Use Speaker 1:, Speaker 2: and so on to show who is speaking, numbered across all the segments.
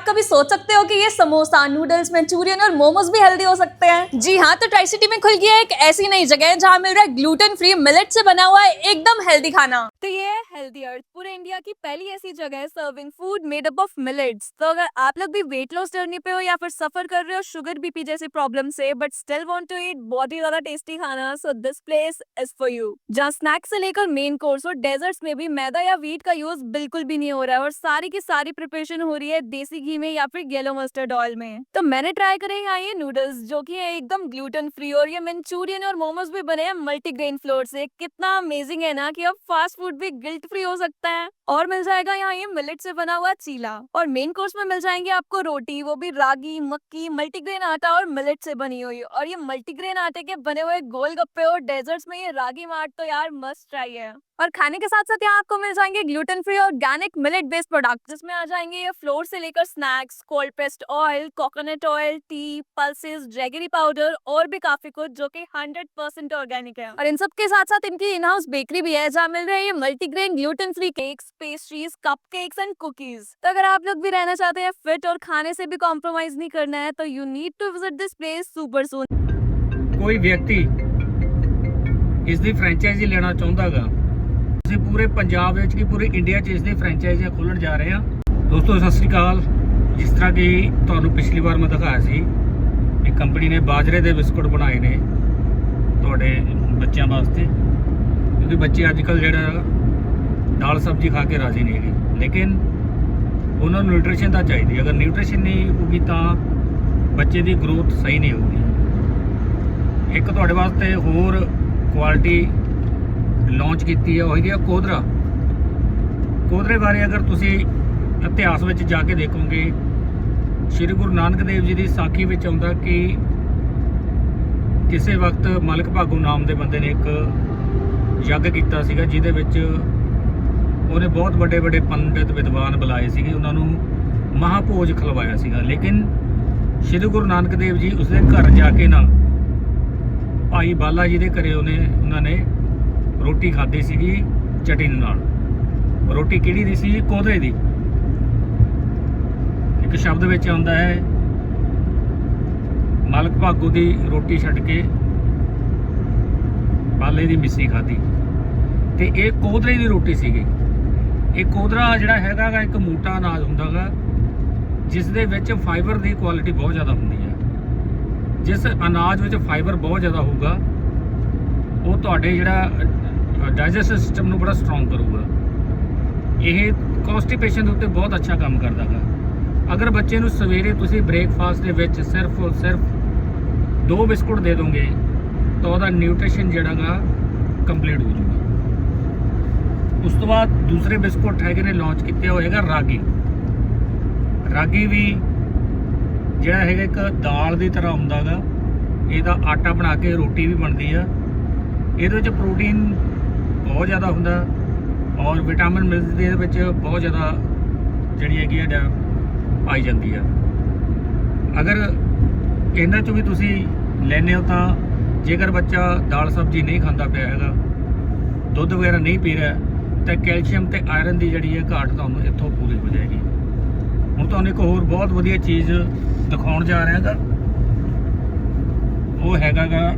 Speaker 1: आप कभी सोच सकते हो कि ये समोसा नूडल्स मंचूरियन और मोमोज भी हेल्दी हो सकते हैं? जी हाँ तो ट्राई सिटी में खुल गया एक ऐसी नई जगह है जहाँ मिल रहा है ग्लूटेन फ्री मिलेट से बना हुआ है एकदम हेल्दी खाना। तो ये है हेल्दी अर्थ पूरे इंडिया की पहली ऐसी जगह है serving food made up of millets तो अगर आप लोग भी वेट लॉस जर्नी पे हो या फिर सफ़र कर रहे हो शुगर बीपी जैसी प्रॉब्लम से but still want to eat बहुत ही ज़्यादा टेस्टी खाना so this place is for you जहाँ स्नैक्स से लेकर मेन कोर्स और डेजर्ट्स में भी मैदा या वीट का यूज़ बिल्कुल भी नहीं हो रहा है और सारी की सारी प्रिपरेशन हो रही है देसी घी में या फिर येलो मस्टर्ड ऑयल में? तो मैंने ट्राई करे यहाँ ये नूडल्स, जो कि है एकदम ग्लूटेन फ्री और ये मंचूरियन और मोमोज भी बने हैं मल्टीग्रेन फ्लोर से। कितना अमेजिंग है ना कि अब फास्ट फ़ूड भी गिल्ट फ्री हो सकता है। और मिल जाएगा यहाँ ये मिलेट से बना हुआ चीला। और मेन कोर्स में मिल जाएँगे आपको रोटी, वो भी रागी, मक्की, मल्टीग्रेन आटा और मिलेट से बनी हुई। और ये मल्टीग्रेन आटे के बने हुए गोलगप्पे और डेजर्ट्स में ये रागी मार्ट तो यार मस्त ट्राई है। और खाने के साथ साथ यहाँ आपको मिल जाएंगे gluten free organic millet based product जिसमें आ जाएंगे ये फ्लोर से लेकर snacks cold pressed oil coconut oil tea pulses jaggery powder और भी काफी कुछ जो कि 100% परसेंट ऑर्गेनिक है और इन सब के साथ साथ इनकी इन हाउस बेकरी भी है जहाँ मिल रही है ये multigrain gluten free cakes pastries cup cakes and cookies तो अगर आप लोग भी रहना चाहते हैं फिट और खाने से भी कॉम्प्रोमाइज नहीं करना है तो you need to visit this place super soon
Speaker 2: ਕੋਈ ਵਿਅਕਤੀ ਇਸ ਦੀ ਫਰੈਂਚਾਈਜ਼ੀ ਲੈਣਾ ਚਾਹੁੰਦਾਗਾ ਅਸੀਂ ਪੂਰੇ ਪੰਜਾਬ ਵਿੱਚ ਕੀ ਪੂਰੇ ਇੰਡੀਆ 'ਚ ਇਸ ਦੀ ਫਰੈਂਚਾਈਜ਼ੀਆਂ ਖੋਲਣ ਜਾ ਰਹੇ ਹਾਂ। ਦੋਸਤੋ, ਸਤਿ ਸ੍ਰੀ ਅਕਾਲ। ਜਿਸ ਤਰ੍ਹਾਂ ਕਿ ਤੁਹਾਨੂੰ ਪਿਛਲੀ ਵਾਰ ਮੈਂ ਦਿਖਾਇਆ ਸੀ, ਇੱਕ ਕੰਪਨੀ ਨੇ ਬਾਜਰੇ ਦੇ ਬਿਸਕੁਟ ਬਣਾਏ ਨੇ ਤੁਹਾਡੇ ਬੱਚਿਆਂ ਵਾਸਤੇ। ਕਿਉਂਕਿ ਬੱਚੇ ਅੱਜ ਕੱਲ ਜਿਹੜਾ ਦਾਲ ਸਬਜ਼ੀ ਖਾ ਕੇ ਰਾਜ਼ੀ ਨਹੀਂ ਹੈਗੇ। ਲੇਕਿਨ ਉਹਨਾਂ ਨੂੰ ਨਿਊਟ੍ਰੀਸ਼ਨ ਤਾਂ ਚਾਹੀਦੀ ਅਗਰ ਨਿਊਟ੍ਰੀਸ਼ਨ ਨਹੀਂ ਹੋਊਗੀ ਤਾਂ ਬੱਚੇ ਦੀ ਗਰੋਥ ਸਹੀ ਨਹੀਂ ਹੋਊਗੀ। ਇੱਕ ਤੁਹਾਡੇ ਵਾਸਤੇ ਹੋਰ ਕੁਆਲਿਟੀ ਲਾਂਚ ਕੀਤੀ ਹੈ, ਉਹ ਹੈਗੀ ਆ ਕੋਦਰਾ ਕੋਦਰੇ ਬਾਰੇ ਅਗਰ ਤੁਸੀਂ ਇਤਿਹਾਸ ਵਿੱਚ ਜਾ ਕੇ ਦੇਖੋਗੇ, ਸ੍ਰੀ ਗੁਰੂ ਨਾਨਕ ਦੇਵ ਜੀ ਦੀ ਸਾਖੀ ਵਿੱਚ ਆਉਂਦਾ ਕਿ ਕਿਸੇ ਵਕਤ ਮਲਕ ਭਾਗੂ ਨਾਮ ਦੇ ਬੰਦੇ ਨੇ ਇੱਕ ਯੱਗ ਕੀਤਾ ਸੀਗਾ, ਜਿਹਦੇ ਵਿੱਚ ਉਹਨੇ ਬਹੁਤ ਵੱਡੇ ਵੱਡੇ ਪੰਡਿਤ ਵਿਦਵਾਨ ਬੁਲਾਏ ਸੀਗੇ, ਉਹਨਾਂ ਨੂੰ ਮਹਾਭੋਜ ਖਿਲਵਾਇਆ ਸੀਗਾ। ਲੇਕਿਨ ਸ੍ਰੀ ਗੁਰੂ ਨਾਨਕ ਦੇਵ ਜੀ ਉਸਦੇ ਘਰ ਜਾ ਕੇ ਨਾ, ਭਾਈ ਬਾਲਾ ਜੀ ਦੇ ਘਰੇ ਉਹਨੇ, ਉਹਨਾਂ ਨੇ ਰੋਟੀ ਖਾਧੀ ਸੀਗੀ ਚਟਨੀ ਨਾਲ। ਰੋਟੀ ਕਿਹੜੀ ਦੀ ਸੀ? ਕੋਦਰੇ ਦੀ। ਇੱਕ ਸ਼ਬਦ ਵਿੱਚ ਆਉਂਦਾ ਹੈ, ਮਾਲਕ ਭਾਗੂ ਦੀ ਰੋਟੀ ਛੱਡ ਕੇ ਬਾਲੇ ਦੀ ਮਿੱਸੀ ਖਾਧੀ। ਤੇ ਇਹ ਕੋਦਰੇ ਦੀ ਰੋਟੀ ਸੀਗੀ। ਇਹ ਕੋਦਰਾ ਜਿਹੜਾ ਹੈਗਾ ਗਾ, ਇੱਕ ਮੋਟਾ ਅਨਾਜ ਹੁੰਦਾਗਾ ਜਿਸ ਦੇ ਵਿੱਚ ਫਾਈਬਰ ਦੀ ਕੁਆਲਿਟੀ ਬਹੁਤ ਜ਼ਿਆਦਾ ਹੁੰਦੀ ਹੈ। ਜਿਸ ਅਨਾਜ ਵਿੱਚ ਫਾਈਬਰ ਬਹੁਤ ਜ਼ਿਆਦਾ ਹੋਊਗਾ, ਉਹ ਤੁਹਾਡੇ ਜਿਹੜਾ ਡਾਈਜੈਸਟਿਵ ਸਿਸਟਮ ਨੂੰ ਬੜਾ ਸਟਰੋਂਗ ਕਰੂਗਾ। ਇਹ ਕਨਸਟੀਪੇਸ਼ਨ ਦੇ ਉੱਤੇ ਬਹੁਤ ਅੱਛਾ ਕੰਮ ਕਰਦਾ ਹੈ ਅਗਰ ਬੱਚੇ ਨੂੰ ਸਵੇਰੇ ਤੁਸੀਂ ਬ੍ਰੇਕਫਾਸਟ ਦੇ ਵਿੱਚ ਸਿਰਫ ਔਰ ਸਿਰਫ ਦੋ ਬਿਸਕੁਟ ਦੇ ਦੋਗੇ, ਤਾਂ ਉਹਦਾ ਨਿਊਟ੍ਰੀਸ਼ਨ ਜਿਹੜਾਗਾ ਕੰਪਲੀਟ ਹੋ ਜਾਊਗਾ। ਉਸ ਤੋਂ ਬਾਅਦ ਦੂਸਰੇ ਬਿਸਕੁਟ ਹੈਗੇ ਨੇ ਲਾਂਚ ਕੀਤੇ ਹੋਏਗਾ ਰਾਗੀ। ਰਾਗੀ ਵੀ ਜਿਹੜਾ ਹੈਗਾ ਇੱਕ ਦਾਲ ਦੀ ਤਰ੍ਹਾਂ ਹੁੰਦਾਗਾ ਇਹਦਾ ਆਟਾ ਬਣਾ ਕੇ ਰੋਟੀ ਵੀ ਬਣਦੀ ਆ। ਇਹਦੇ ਵਿੱਚ ਪ੍ਰੋਟੀਨ ਬਹੁਤ ਜ਼ਿਆਦਾ ਹੁੰਦਾ ਔਰ ਵਿਟਾਮਿਨ ਮਿਲਦੇ ਦੇ ਵਿੱਚ ਬਹੁਤ ਜ਼ਿਆਦਾ ਜਿਹੜੀ ਹੈਗੀ ਹੈ ਡ- ਪਾਈ ਜਾਂਦੀ ਆ। ਅਗਰ ਇਹਨਾਂ ਚੋਂ ਵੀ ਤੁਸੀਂ ਲੈਨੇ ਹੋ ਤਾਂ ਜੇਕਰ ਬੱਚਾ ਦਾਲ ਸਬਜ਼ੀ ਨਹੀਂ ਖਾਂਦਾ ਪਿਆ ਹੈਗਾ, ਦੁੱਧ ਵਗੈਰਾ ਨਹੀਂ ਪੀ ਰਿਹਾ, ਤਾਂ ਕੈਲਸ਼ੀਅਮ ਤੇ ਆਇਰਨ ਦੀ ਜਿਹੜੀ ਹੈ ਘਾਟ ਤੁਹਾਨੂੰ ਇੱਥੋਂ ਪੂਰੀ ਹੋ ਜਾਏਗੀ। ਹੁਣ ਤੁਹਾਨੂੰ ਇੱਕ ਹੋਰ ਬਹੁਤ ਵਧੀਆ ਚੀਜ਼ ਦਿਖਾਉਣ ਜਾ ਰਿਹਾ ਹੈਗਾ। ਉਹ ਹੈਗਾਗਾ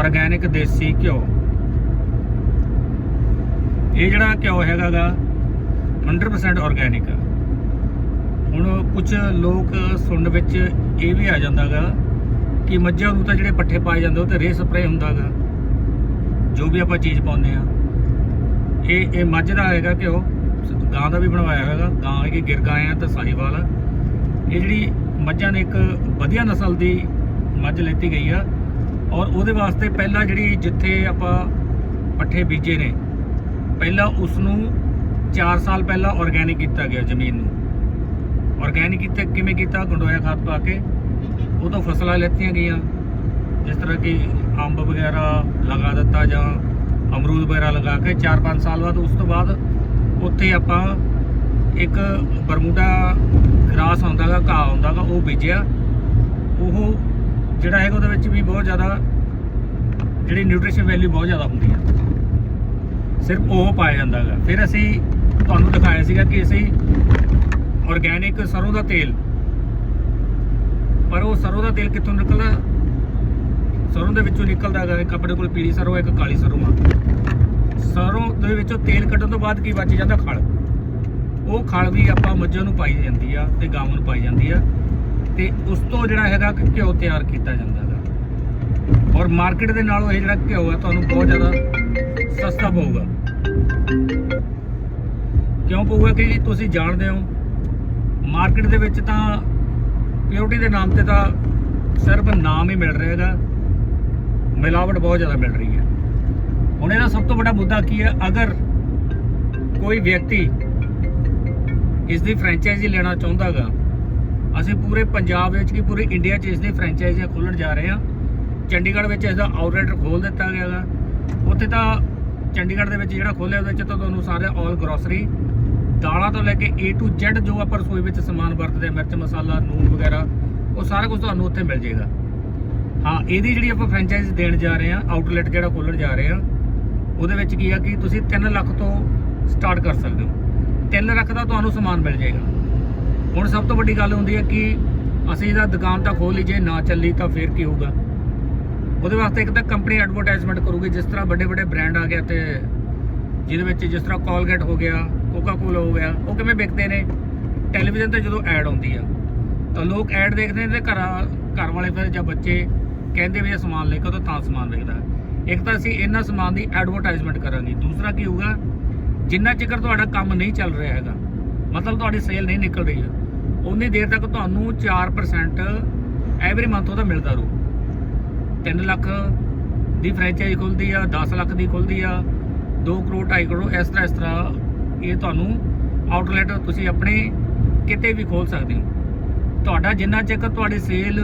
Speaker 2: ਆਰਗੈਨਿਕ ਦੇਸੀ ਘਿਓ। ਇਹ ਜਿਹੜਾ ਘਿਓ ਹੈਗਾਗਾ 100% ਆਰਗੈਨਿਕ ਆ। ਹੁਣ ਕੁਝ ਲੋਕ ਸੁਣਨ ਵਿੱਚ ਇਹ ਵੀ ਆ ਜਾਂਦਾਗਾ ਕਿ ਮੱਝਾਂ ਨੂੰ ਤਾਂ ਜਿਹੜੇ ਪੱਠੇ ਪਾਏ ਜਾਂਦੇ, ਉਹ ਤੇ ਰੇ ਸਪਰੇ ਹੁੰਦਾਗਾ ਜੋ ਵੀ ਆਪਾਂ ਚੀਜ਼ ਪਾਉਂਦੇ ਆ। ਇਹ ਇਹ ਮੱਝ ਦਾ ਹੈਗਾ ਘਿਓ, ਗਾਂ ਦਾ ਵੀ ਬਣਵਾਇਆ ਹੋਏਗਾ ਗਾਂ ਹੈਗੀ ਗਿਰ ਗਾਂ ਆ ਤੇ ਸਾਹੀਵਾਲ ਆ। ਇਹ ਜਿਹੜੀ ਮੱਝਾਂ ਨੇ ਇੱਕ ਵਧੀਆ ਨਸਲ ਦੀ ਮੱਝ ਲੈਤੀ ਗਈ ਆ, ਔਰ ਉਹਦੇ ਵਾਸਤੇ ਪਹਿਲਾਂ ਜਿਹੜੀ ਜਿੱਥੇ ਆਪਾਂ ਪੱਠੇ ਬੀਜੇ ਨੇ ਪਹਿਲਾਂ ਉਸ ਨੂੰ 4 ਸਾਲ ਪਹਿਲਾਂ ਆਰਗੈਨਿਕ ਕੀਤਾ ਗਿਆ ਜ਼ਮੀਨ ਨੂੰ। ਆਰਗੈਨਿਕ ਕੀਤਾ ਕਿਵੇਂ ਕੀਤਾ? ਗੰਡੋਇਆ ਖਾਦ ਪਾ ਕੇ। ਉਹ ਤੋਂ ਫਸਲਾਂ ਲੈਤੀਆਂ ਗਈਆਂ। ਜਿਸ ਤਰ੍ਹਾਂ ਕਿ ਅੰਬ ਵਗੈਰਾ ਲਗਾ ਦਿੱਤਾ ਜਾਂ ਅਮਰੂਦ ਵਗੈਰਾ ਲਗਾ ਕੇ 4-5 ਸਾਲ ਬਾਅਦ ਉਸ ਤੋਂ ਬਾਅਦ ਉੱਥੇ ਆਪਾਂ ਇੱਕ ਬਰਮੂਡਾ ਗ੍ਰਾਸ ਹੁੰਦਾਗਾ ਘਾਹ ਹੁੰਦਾਗਾ ਉਹ ਬੀਜਿਆ। ਉਹ ਜਿਹੜਾ ਹੈਗਾ ਉਹਦੇ ਵਿੱਚ ਵੀ ਬਹੁਤ ਜ਼ਿਆਦਾ, ਜਿਹੜੀ ਨਿਊਟ੍ਰੀਸ਼ਨ ਵੈਲਿਊ ਬਹੁਤ ਜ਼ਿਆਦਾ ਹੁੰਦੀ ਹੈ ਸਿਰਫ ਉਹ ਪਾਇਆ ਜਾਂਦਾ ਹੈਗਾ ਫਿਰ ਅਸੀਂ ਤੁਹਾਨੂੰ ਦਿਖਾਇਆ ਸੀਗਾ ਕਿ ਅਸੀਂ ਆਰਗੈਨਿਕ ਸਰੋਂ ਦਾ ਤੇਲ, ਪਰ ਉਹ ਸਰੋਂ ਦਾ ਤੇਲ ਕਿੱਥੋਂ ਨਿਕਲਦਾ? ਸਰੋਂ ਦੇ ਵਿੱਚੋਂ ਨਿਕਲਦਾ ਹੈਗਾ ਇੱਕ ਆਪਣੇ ਕੋਲ ਪੀਲੀ ਸਰੋਂ, ਇੱਕ ਕਾਲੀ ਸਰੋਂ ਆ। ਸਰੋਂ ਦੇ ਵਿੱਚੋਂ ਤੇਲ ਕੱਢਣ ਤੋਂ ਬਾਅਦ ਕੀ ਬਚ ਜਾਂਦਾ? ਖਲ। ਉਹ ਖਲ ਵੀ ਆਪਾਂ ਮੱਝਾਂ ਨੂੰ ਪਾਈ ਜਾਂਦੀ ਆ ਤੇ ਗਾਵਾਂ ਨੂੰ ਪਾਈ ਜਾਂਦੀ ਆ ਤੇ ਉਸ ਤੋਂ ਜਿਹੜਾ ਹੈਗਾ ਘਿਓ ਤਿਆਰ ਕੀਤਾ ਜਾਂਦਾ ਹੈਗਾ ਔਰ ਮਾਰਕੀਟ ਦੇ ਨਾਲੋਂ ਇਹ ਜਿਹੜਾ ਘਿਓ ਹੈ ਤੁਹਾਨੂੰ ਬਹੁਤ ਜ਼ਿਆਦਾ ਸਸਤਾ ਪਊਗਾ। ਕਿਉਂ ਪਊਗਾ ਕਿ ਤੁਸੀਂ ਜਾਣਦੇ ਹੋ, ਮਾਰਕੀਟ ਦੇ ਵਿੱਚ ਤਾਂ ਪਿਓਰਟੀ ਦੇ ਨਾਮ ਤੇ ਤਾਂ ਸਿਰਫ ਨਾਮ ਹੀ ਮਿਲ ਰਿਹਾ ਹੈਗਾ। ਮਿਲਾਵਟ ਬਹੁਤ ਜ਼ਿਆਦਾ ਮਿਲ ਰਹੀ ਹੈ। ਹੁਣ ਇਹਦਾ ਸਭ ਤੋਂ ਵੱਡਾ ਮੁੱਦਾ ਕੀ ਹੈ? ਅਗਰ ਕੋਈ ਵਿਅਕਤੀ ਇਸ ਦੀ ਫਰੈਂਚਾਈਜ਼ੀ ਲੈਣਾ ਚਾਹੁੰਦਾ ਹੈਗਾ, ਅਸੀਂ ਪੂਰੇ ਪੰਜਾਬ ਵਿੱਚ ਕੀ ਪੂਰੇ ਇੰਡੀਆ 'ਚ ਇਸ ਦੀ ਫਰੈਂਚਾਈਜ਼ੀਆਂ ਖੋਲਣ ਜਾ ਰਹੇ ਹਾਂ। ਚੰਡੀਗੜ੍ਹ ਵਿੱਚ ਇਸ ਦਾ ਆਊਟਲੈਟ ਖੋਲ ਦਿੱਤਾ ਗਿਆ ਹੈਗਾ। ਉੱਥੇ ਤਾਂ ਚੰਡੀਗੜ੍ਹ ਦੇ ਵਿੱਚ ਜਿਹੜਾ ਖੋਲਿਆ, ਉਹਦੇ ਵਿੱਚ ਤਾਂ ਤੁਹਾਨੂੰ ਸਾਰੇ ਆਲ ਗਰੋਸਰੀ ਦਾਲਾਂ ਤੋਂ ਲੈ ਕੇ A to Z ਜੋ ਆਪਾਂ ਰਸੋਈ ਵਿੱਚ ਸਮਾਨ ਵਰਤਦੇ ਹਾਂ ਮਿਰਚ, ਮਸਾਲਾ ਨੂਨ ਵਗੈਰਾ, ਉਹ ਸਾਰਾ ਕੁਝ ਤੁਹਾਨੂੰ ਉੱਥੇ ਮਿਲ ਜਾਏਗਾ। ਹਾਂ, ਇਹਦੀ ਜਿਹੜੀ ਆਪਾਂ ਫਰੈਂਚਾਈਜ਼ ਦੇਣ ਜਾ ਰਹੇ ਹਾਂ ਆਊਟਲੈਟ ਜਿਹੜਾ ਖੋਲਣ ਜਾ ਰਹੇ ਹਾਂ, ਉਹਦੇ ਵਿੱਚ ਕੀ ਆ ਕਿ ਤੁਸੀਂ 3 ਲੱਖ ਤੋਂ ਸਟਾਰਟ ਕਰ ਸਕਦੇ ਹੋ। 3 ਲੱਖ ਦਾ ਤੁਹਾਨੂੰ ਸਮਾਨ ਮਿਲ ਜਾਏਗਾ। ਹੁਣ ਸਭ ਤੋਂ ਵੱਡੀ ਗੱਲ ਹੁੰਦੀ ਹੈ ਕਿ ਅਸੀਂ ਇਹਦਾ ਦੁਕਾਨ ਤਾਂ ਖੋਲ ਲਈ, ਜੇ ਨਾ ਚੱਲੀ ਤਾਂ ਫਿਰ ਕੀ ਹੋਊਗਾ? ਉਹਦੇ ਵਾਸਤੇ ਇੱਕ ਤਾਂ ਕੰਪਨੀ ਐਡਵਰਟਾਈਜ਼ਮੈਂਟ ਕਰੂਗੀ, ਜਿਸ ਤਰ੍ਹਾਂ ਵੱਡੇ ਵੱਡੇ ਬ੍ਰਾਂਡ ਆ ਗਏ ਤੇ ਜਿਹਦੇ ਵਿੱਚ ਜਿਸ ਤਰ੍ਹਾਂ ਕੋਲਗੇਟ ਹੋ ਗਿਆ ਕੋਕਾ ਕੋਲਾ ਹੋ ਗਿਆ, ਉਹ ਕਿਵੇਂ ਵਿਕਦੇ ਨੇ? ਟੈਲੀਵਿਜ਼ਨ ਤੇ ਜਦੋਂ ਐਡ ਆਉਂਦੀ ਆ, ਤਾਂ ਲੋਕ ਐਡ ਦੇਖਦੇ ਨੇ ਤੇ ਘਰ ਘਰ ਵਾਲੇ ਫਿਰ ਜਾਂ ਬੱਚੇ ਕਹਿੰਦੇ ਵੀ ਇਹ ਸਮਾਨ ਲੈ ਕੇ ਤਾਂ ਤਾਂ ਸਮਾਨ ਵਿਕਦਾ। ਇੱਕ ਤਾਂ ਅਸੀਂ ਇਹਨਾਂ ਸਮਾਨ ਦੀ ਐਡਵਰਟਾਈਜ਼ਮੈਂਟ ਕਰਾਂਗੇ। ਦੂਸਰਾ ਕੀ ਹੋਊਗਾ, ਜਿੰਨਾ ਚਿਰ ਤੁਹਾਡਾ ਕੰਮ ਨਹੀਂ ਚੱਲ ਰਿਹਾ ਹੈਗਾ, ਮਤਲਬ ਤੁਹਾਡੀ ਸੇਲ ਨਹੀਂ ਨਿਕਲ ਰਹੀ ਉਨੀ ਦੇਰ ਤੱਕ ਤੁਹਾਨੂੰ 4% ਐਵਰੀ ਮੰਥ ਉਹਦਾ ਮਿਲਦਾ ਰਹੂ। 3 ਲੱਖ ਦੀ ਫਰੈਂਚਾਈਜ਼ ਖੁੱਲਦੀ ਆ 10 ਲੱਖ ਦੀ ਖੁੱਲਦੀ ਆ 2 ਕਰੋੜ 2.5 ਕਰੋੜ, ਇਸ ਤਰ੍ਹਾਂ ਇਸ ਤਰ੍ਹਾਂ ਇਹ ਤੁਹਾਨੂੰ ਆਊਟਲੈਟ ਤੁਸੀਂ ਆਪਣੇ ਕਿਤੇ ਵੀ ਖੋਲ ਸਕਦੇ ਹੋ। ਤੁਹਾਡਾ ਜਿੰਨਾ ਚਿਰ ਤੁਹਾਡੀ ਸੇਲ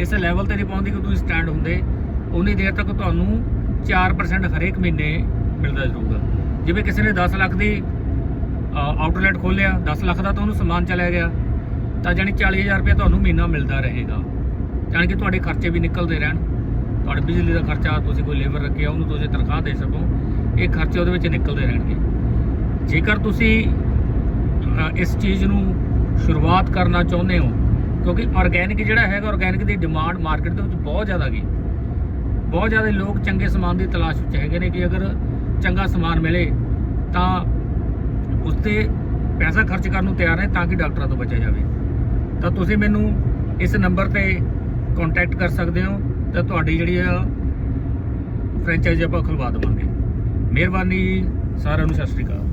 Speaker 2: ਇਸ ਲੈਵਲ ਤੇ ਨਹੀਂ ਪਹੁੰਚਦੀ ਕਿ ਤੁਸੀਂ ਸਟੈਂਡ ਹੁੰਦੇ, ਉਨੀ ਦੇਰ ਤੱਕ ਤੁਹਾਨੂੰ 4% ਹਰੇਕ ਮਹੀਨੇ ਮਿਲਦਾ ਜਾਊਗਾ। ਜਿਵੇਂ ਕਿਸੇ ਨੇ 10 ਲੱਖ ਦੀ ਆਊਟਲੈਟ ਖੋਲਿਆ 10 ਲੱਖ ਦਾ ਤਾਂ ਉਹਨੂੰ ਸਮਾਨ ਚਲਿਆ ਗਿਆ, ਤਾਂ ਜਾਨੀ 40000 ਰੁਪਏ ਤੁਹਾਨੂੰ ਮਹੀਨਾ ਮਿਲਦਾ ਰਹੇਗਾ। ਜਾਣੀ ਕਿ ਤੁਹਾਡੇ ਖਰਚੇ ਵੀ ਨਿਕਲਦੇ ਰਹਿਣ। ਤੁਹਾਡੇ ਬਿਜਲੀ ਦਾ ਖਰਚਾ, ਤੁਸੀਂ ਕੋਈ ਲੇਬਰ ਰੱਖਿਆ, ਉਹਨੂੰ ਤੁਸੀਂ ਤਨਖਾਹ ਦੇ ਸਕੋ। ਇਹ ਖਰਚੇ ਉਹਦੇ ਵਿੱਚ ਨਿਕਲਦੇ ਰਹਿਣਗੇ। ਜੇਕਰ ਤੁਸੀਂ ਇਸ ਚੀਜ਼ ਨੂੰ ਸ਼ੁਰੂਆਤ ਕਰਨਾ ਚਾਹੁੰਦੇ ਹੋ, ਕਿਉਂਕਿ ਆਰਗੈਨਿਕ ਜਿਹੜਾ ਹੈਗਾ ਆਰਗੈਨਿਕ ਦੀ ਡਿਮਾਂਡ ਮਾਰਕੀਟ ਦੇ ਵਿੱਚ ਬਹੁਤ ਜ਼ਿਆਦਾ ਗਈ ਬਹੁਤ ਜ਼ਿਆਦਾ ਲੋਕ ਚੰਗੇ ਸਮਾਨ ਦੀ ਤਲਾਸ਼ ਵਿੱਚ ਹੈਗੇ ਨੇ ਕਿ ਅਗਰ ਚੰਗਾ ਸਮਾਨ ਮਿਲੇ, ਤਾਂ ਉਸ ਤੇ ਪੈਸਾ ਖਰਚ ਕਰਨ ਨੂੰ ਤਿਆਰ ਹੈ ਤਾਂ ਕਿ ਡਾਕਟਰਾਂ ਤੋਂ ਬਚਿਆ ਜਾਵੇ। ਤਾਂ ਤੁਸੀਂ ਮੈਨੂੰ ਇਸ ਨੰਬਰ ਤੇ ਕੰਟੈਕਟ ਕਰ ਸਕਦੇ ਹੋ। ਤਾਂ ਤੁਹਾਡੀ ਜਿਹੜੀ ਆ ਫਰੈਂਚਾਈਜ਼ੀ ਆਪਾਂ ਖੁਲਵਾ ਦੇਵਾਂਗੇ। ਮਿਹਰਬਾਨੀ ਸਾਰਿਆਂ ਨੂੰ ਸਤਿ ਸ਼੍ਰੀ ਅਕਾਲ।